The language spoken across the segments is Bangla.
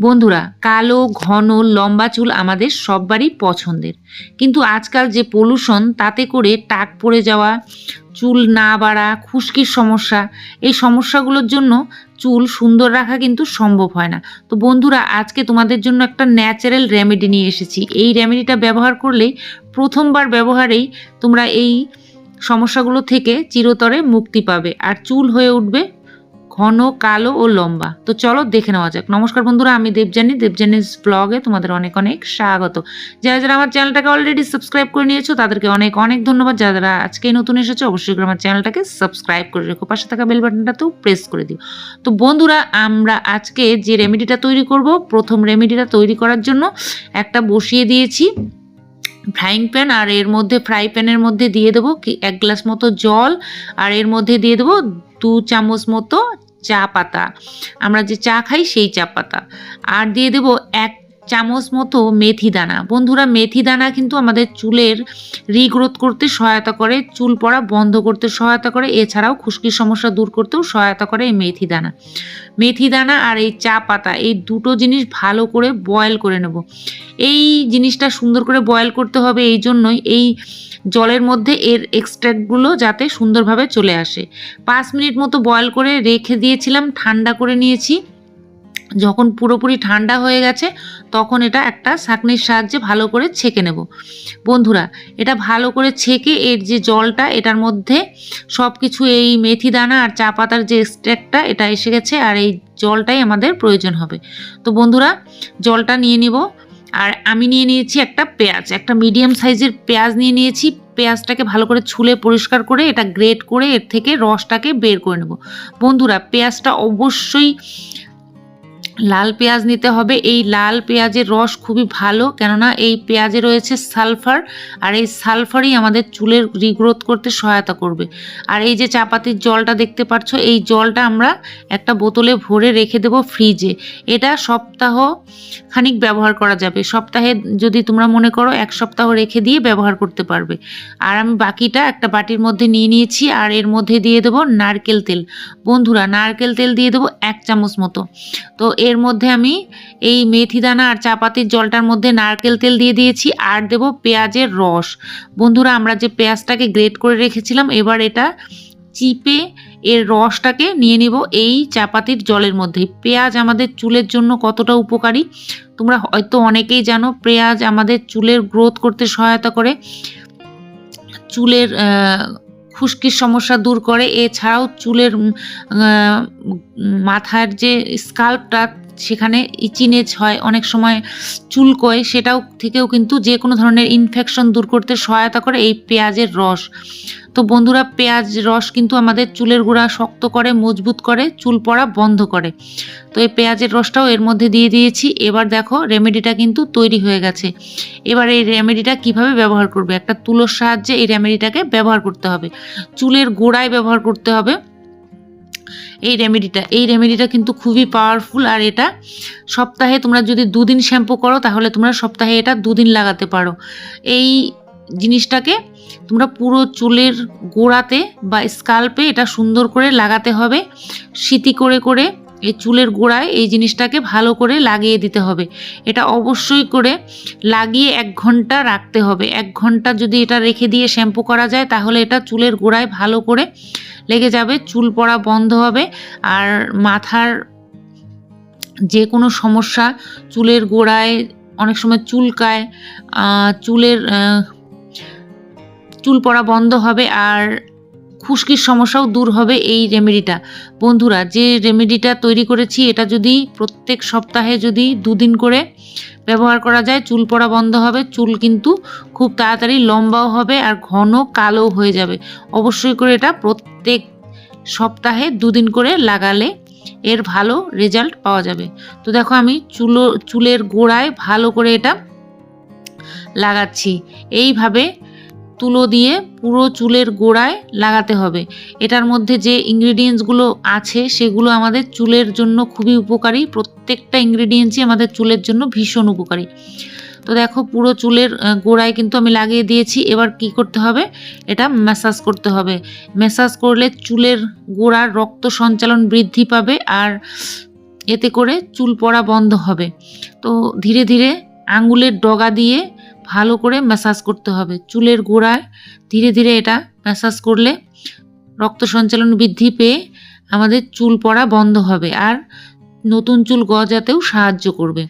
বন্ধুরা, কালো, ঘন, লম্বা চুল আমাদের সববারই পছন্দের। কিন্তু আজকাল যে পলিউশন তাতে করে টাক পড়ে যাওয়া, চুল না বাড়া, খুশকির সমস্যা, এই সমস্যাগুলোর জন্য চুল সুন্দর রাখা কিন্তু সম্ভব হয় না। তো বন্ধুরা, আজকে তোমাদের জন্য একটা ন্যাচারাল রেমেডি নিয়ে এসেছি। এই রেমেডিটা ব্যবহার করলে প্রথমবার ব্যবহারেই তোমরা এই সমস্যাগুলো থেকে চিরতরে মুক্তি পাবে। আর চুল হয়ে উঠবে ঘন, কালো ও লম্বা। তো চলো দেখে নেওয়া যাক। নমস্কার বন্ধুরা, আমি দেবজানি দেবজানিস ব্লগে তোমাদের অনেক অনেক স্বাগত। যারা যারা আমার চ্যানেলটাকে অলরেডি সাবস্ক্রাইব করে নিয়েছো, তাদেরকে অনেক অনেক ধন্যবাদ। যারা যারা আজকেই নতুন এসেছ, অবশ্যই করে আমার চ্যানেলটাকে সাবস্ক্রাইব করে রেখো। পাশে থাকা বেল বাটনটাতেও প্রেস করে দিও। তো বন্ধুরা, আমরা আজকে যে রেমেডিটা তৈরি করব, প্রথম রেমেডিটা তৈরি করার জন্য একটা বসিয়ে দিয়েছি। ফ্রাইং প্যান আর এর মধ্যে ফ্রাই প্যানের মধ্যে দিয়ে দেবো কি, এক গ্লাস মতো জল, আর এর মধ্যে দিয়ে দেবো দু চামচ মতো চা পাতা। আমরা যে চা খাই সেই চা পাতা। আর দিয়ে দেবো এক চামচ মতো মেথি দানা। বন্ধুরা, মেথি দানা কিন্তু আমাদের চুলের রিগ্রোথ করতে সহায়তা করে, চুল পড়া বন্ধ করতে সহায়তা করে। এছাড়াও খুশকির সমস্যা দূর করতেও সহায়তা করে এই মেথি দানা। মেথি দানা আর এই চা পাতা, এই দুটো জিনিস ভালো করে বয়েল করে নেব। এই জিনিসটা সুন্দর করে বয়েল করতে হবে, এই জন্যই এই জলের মধ্যে এর এক্সট্র্যাক্টগুলো যাতে সুন্দরভাবে চলে আসে। পাঁচ মিনিট মতো বয়েল করে রেখে দিয়েছিলাম, ঠান্ডা করে নিয়েছি। যখন পুরোপুরি ঠান্ডা হয়ে গেছে, তখন এটা একটা ছাঁকনির সাহায্যে ভালো করে ছেঁকে নেব। বন্ধুরা, এটা ভালো করে ছেঁকে এর যে জলটা, এটার মধ্যে সব কিছু এই মেথি দানা আর চা পাতার যে এক্সট্র্যাক্টটা এটা এসে গেছে আর এই জলটাই আমাদের প্রয়োজন হবে। তো বন্ধুরা, জলটা নিয়ে নিব। আর আমি নিয়ে নিয়েছি একটা পেঁয়াজ, একটা মিডিয়াম সাইজের পেঁয়াজ নিয়ে নিয়েছি। পেঁয়াজটাকে ভালো করে ছুলে পরিষ্কার করে এটা গ্রেট করে এর থেকে রসটাকে বের করে নেব। বন্ধুরা, পেঁয়াজটা অবশ্যই লাল পেঁয়াজ নিতে হবে। এই লাল পেঁয়াজের রস খুবই ভালো, কেননা এই পেঁয়াজে রয়েছে সালফার, আর এই সালফারই আমাদের চুলের রিগ্রোথ করতে সহায়তা করবে। আর এই যে চাপাতির জলটা দেখতে পাচ্ছ, এই জলটা আমরা একটা বোতলে ভরে রেখে দেব ফ্রিজে। এটা সপ্তাহ খানিক ব্যবহার করা যাবে। সপ্তাহে যদি তোমরা মনে করো এক সপ্তাহ রেখে দিয়ে ব্যবহার করতে পারবে। আর আমি বাকিটা একটা বাটির মধ্যে নিয়ে নিয়েছি, আর এর মধ্যে দিয়ে দেবো নারকেল তেল। বন্ধুরা, নারকেল তেল দিয়ে দেবো এক চামচ মতো। তো এর মধ্যে আমি এই মেথি দানা আর চাপাতির জলটার মধ্যে নারকেল তেল দিয়ে দিয়েছি আর দেব পেঁয়াজের রস। বন্ধুরা, আমরা যে পেঁয়াজটাকে গ্রেট করে রেখেছিলাম, এবার এটা চিপে এর রসটাকে নিয়ে নেব এই চাপাতির জলের মধ্যে। পেঁয়াজ আমাদের চুলের জন্য কতটা উপকারী? তোমরা হয়তো অনেকেই জানো, পেঁয়াজ আমাদের চুলের গ্রোথ করতে সহায়তা করে, চুলের খুশকির সমস্যা দূর করে। এছাড়াও চুলের মাথার যে স্কাল্পটা সেখানে ইচিনেজ হয়, অনেক সময় চুলকোয়, সেটাও থেকেও কিন্তু যে কোনো ধরনের ইনফেকশন দূর করতে সহায়তা করে এই পেঁয়াজের রস। তো বন্ধুরা, পেঁয়াজ রস কিন্তু আমাদের চুলের গোড়া শক্ত করে, মজবুত করে, চুল পড়া বন্ধ করে। তো এই পেঁয়াজের রসটাও এর মধ্যে দিয়ে দিয়েছি। এবার দেখো রেমেডিটা কিন্তু তৈরি হয়ে গেছে। এবার এই রেমেডিটা কীভাবে ব্যবহার করবে? একটা তুলোর সাহায্যে এই রেমেডিটাকে ব্যবহার করতে হবে। চুলের গোড়ায় ব্যবহার করতে হবে। এই রেমেডিটা এই রেমেডিটা কিন্তু খুবই পাওয়ারফুল আর এটা সপ্তাহে তোমরা যদি দুদিন শ্যাম্পু করো, তাহলে তোমরা সপ্তাহে এটা দুদিন লাগাতে পারো। এই জিনিসটাকে তোমরা পুরো চুলের গোড়াতে বা স্কাল্পে এটা সুন্দর করে লাগাতে হবে। সিতি করে করে এই চুলের গোড়ায় এই জিনিসটাকে ভালো করে লাগিয়ে দিতে হবে। এটা অবশ্যই করে লাগিয়ে এক ঘণ্টা রাখতে হবে। এক ঘণ্টা যদি এটা রেখে দিয়ে শ্যাম্পু করা যায়, তাহলে এটা চুলের গোড়ায় ভালো করে লেগে যাবে, চুল পড়া বন্ধ হবে আর মাথার যে কোনো সমস্যা চুলের গোড়ায় অনেক সময় চুলকায় চুলের চুল পড়া বন্ধ হবে আর খুশকির সমস্যাও দূর হবে এই রেমেডিটা বন্ধুরা, যে রেমেডিটা তৈরি করেছি, এটা যদি প্রত্যেক সপ্তাহে যদি দুদিন করে ব্যবহার করা যায়, চুল পড়া বন্ধ হবে, চুল কিন্তু খুব তাড়াতাড়ি লম্বাও হবে আর ঘন কালো হয়ে যাবে। অবশ্যই করে এটা প্রত্যেক সপ্তাহে দুদিন করে লাগালে এর ভালো রেজাল্ট পাওয়া যাবে। তো দেখো, আমি চুলো, চুলের গোড়ায় ভালো করে এটা লাগাচ্ছি। এইভাবে তুলো দিয়ে পুরো চুলের গোড়ায় লাগাতে হবে। এটার মধ্যে যে ইনগ্রিডিয়েন্টসগুলো আছে, সেগুলো আমাদের চুলের জন্য খুবই উপকারী। প্রত্যেকটা ইনগ্রিডিয়েন্টসই আমাদের চুলের জন্য ভীষণ উপকারী। তো দেখো, পুরো চুলের গোড়ায় কিন্তু আমি লাগিয়ে দিয়েছি। এবার কি করতে হবে? এটা ম্যাসাজ করতে হবে। ম্যাসাজ করলে চুলের গোড়ার রক্ত সঞ্চালন বৃদ্ধি পাবে আর এতে করে চুল পড়া বন্ধ হবে। তো ধীরে ধীরে আঙুলের ডগা দিয়ে ভালো করে ম্যাসাজ করতে হবে। চুলের গোড়ায় ধীরে ধীরে এটা ম্যাসাজ করলে রক্ত সঞ্চালন বৃদ্ধি পেয়ে আমাদের চুল পড়া বন্ধ হবে আর নতুন চুল গজাতেও সাহায্য করবে।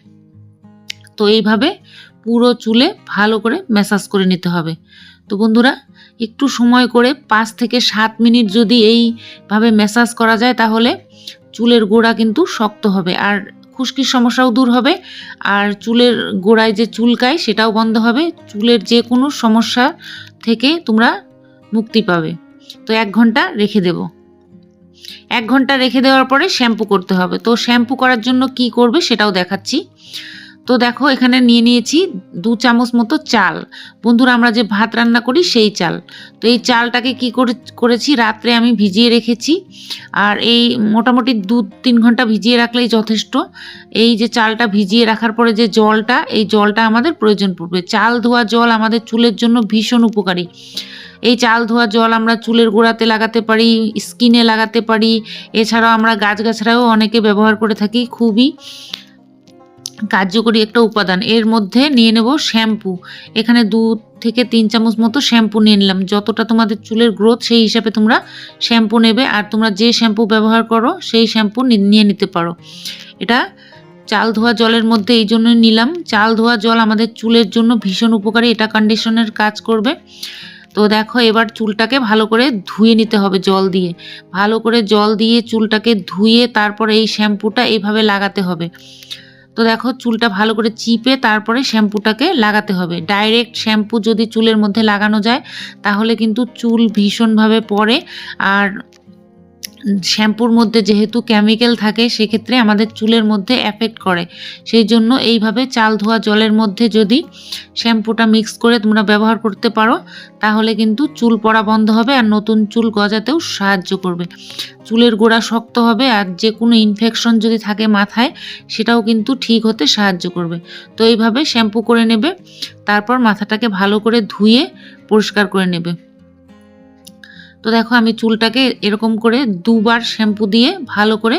তো এইভাবে পুরো চুলে ভালো করে ম্যাসাজ করে নিতে হবে। তো বন্ধুরা, একটু সময় করে পাঁচ থেকে সাত মিনিট যদি এইভাবে ম্যাসাজ করা যায় তাহলে চুলের গোড়া কিন্তু শক্ত হবে আর খুশকির সমস্যাও দূর হবে। আর চুলের গোড়ায় যে চুলকায় সেটাও বন্ধ হবে। চুলের যে কোনো সমস্যা থেকে তোমরা মুক্তি পাবে। তো এক ঘণ্টা রেখে দেব। এক ঘণ্টা রেখে দেওয়ার পরে শ্যাম্পু করতে হবে। তো শ্যাম্পু করার জন্য কি করবে সেটাও দেখাচ্ছি। তো দেখো, এখানে নিয়ে নিয়েছি দু চামচ মতো চাল। বন্ধুরা, আমরা যে ভাত রান্না করি সেই চাল। তো এই চালটাকে কি করে, করেছি, রাত্রে আমি ভিজিয়ে রেখেছি। আর এই মোটামুটি দু তিন ঘণ্টা ভিজিয়ে রাখলেই যথেষ্ট। এই যে চালটা ভিজিয়ে রাখার পরে যে জলটা, এই জলটা আমাদের প্রয়োজন পড়বে। চাল ধোয়া জল আমাদের চুলের জন্য ভীষণ উপকারী। এই চাল ধোয়া জল আমরা চুলের গোড়াতে লাগাতে পারি, স্কিনে লাগাতে পারি। এছাড়াও আমরা গাছগাছড়াও অনেকে ব্যবহার করে থাকি খুবই। কার্যকরী একটা উপাদান। এর মধ্যে নিয়ে নেব শ্যাম্পু। এখানে দু থেকে তিন চামচ মতো শ্যাম্পু নিয়ে নিলাম। যতটা তোমাদের চুলের গ্রোথ, সেই হিসাবে তোমরা শ্যাম্পু নেবে। আর তোমরা যে শ্যাম্পু ব্যবহার করো, সেই শ্যাম্পু নিয়ে নিতে পারো। এটা চাল ধোয়া জলের মধ্যে এই জন্যই নিলাম। চাল ধোয়া জল আমাদের চুলের জন্য ভীষণ উপকারী। এটা কন্ডিশনের কাজ করবে। তো দেখো, এবার চুলটাকে ভালো করে ধুয়ে নিতে হবে জল দিয়ে। ভালো করে জল দিয়ে চুলটাকে ধুয়ে তারপর এই শ্যাম্পুটা এইভাবে লাগাতে হবে। তো দেখো চুলটা ভালো করে চিপে তারপরে শ্যাম্পুটাকে লাগাতে হবে। ডাইরেক্ট শ্যাম্পু যদি চুলের মধ্যে লাগানো যায়, তাহলে কিন্তু চুল ভীষণভাবে পড়ে। আর শ্যাম্পুর মধ্যে যেহেতু কেমিক্যাল থাকে, সেক্ষেত্রে আমাদের চুলের মধ্যে এফেক্ট করে। সেই জন্য এইভাবে চাল ধোয়া জলের মধ্যে যদি শ্যাম্পুটা মিক্স করে তোমরা ব্যবহার করতে পারো, তাহলে কিন্তু চুল পড়া বন্ধ হবে আর নতুন চুল গজাতেও সাহায্য করবে। চুলের গোড়া শক্ত হবে আর যে কোনো ইনফেকশন যদি থাকে মাথায়, সেটাও কিন্তু ঠিক হতে সাহায্য করবে। তো এইভাবে শ্যাম্পু করে নেবে, তারপর মাথাটাকে ভালো করে ধুয়ে পরিষ্কার করে নেবে। তো দেখো আমি চুলটাকে এরকম করে দুবার শ্যাম্পু দিয়ে ভালো করে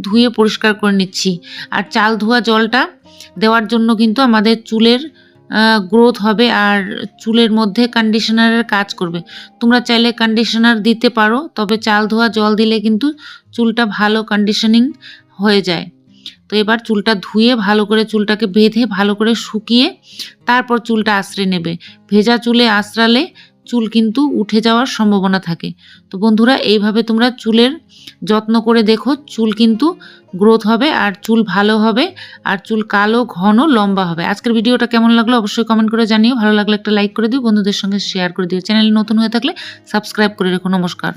ধুয়ে পরিষ্কার করে নিচ্ছি। আর চাল ধোয়া জলটা দেওয়ার জন্য কিন্তু আমাদের চুলের গ্রোথ হবে আর চুলের মধ্যে কন্ডিশনারের কাজ করবে। তোমরা চাইলে কন্ডিশনার দিতে পারো, তবে চাল ধোয়া, জল দিলে কিন্তু চুলটা ভালো কন্ডিশনিং হয়ে যায়। তো এবার চুলটা ধুয়ে ভালো করে চুলটাকে বেঁধে ভালো করে শুকিয়ে তারপর চুলটা আশ্রে নেবে। ভেজা চুলে আশ্রালে চুল কিন্তু উঠে যাওয়ার সম্ভাবনা থাকে। তো বন্ধুরা, এইভাবে তোমরা চুলের যত্ন করে দেখো, চুল কিন্তু গ্রোথ হবে আর চুল ভালো হবে আর চুল কালো, ঘন, লম্বা হবে। আজকের ভিডিওটা কেমন লাগল অবশ্যই কমেন্ট করে জানিও। ভালো লাগলে একটা লাইক করে দিও, বন্ধুদের সঙ্গে শেয়ার করে দিও। চ্যানেল নতুন হয়ে থাকলে সাবস্ক্রাইব করে রেখো। নমস্কার।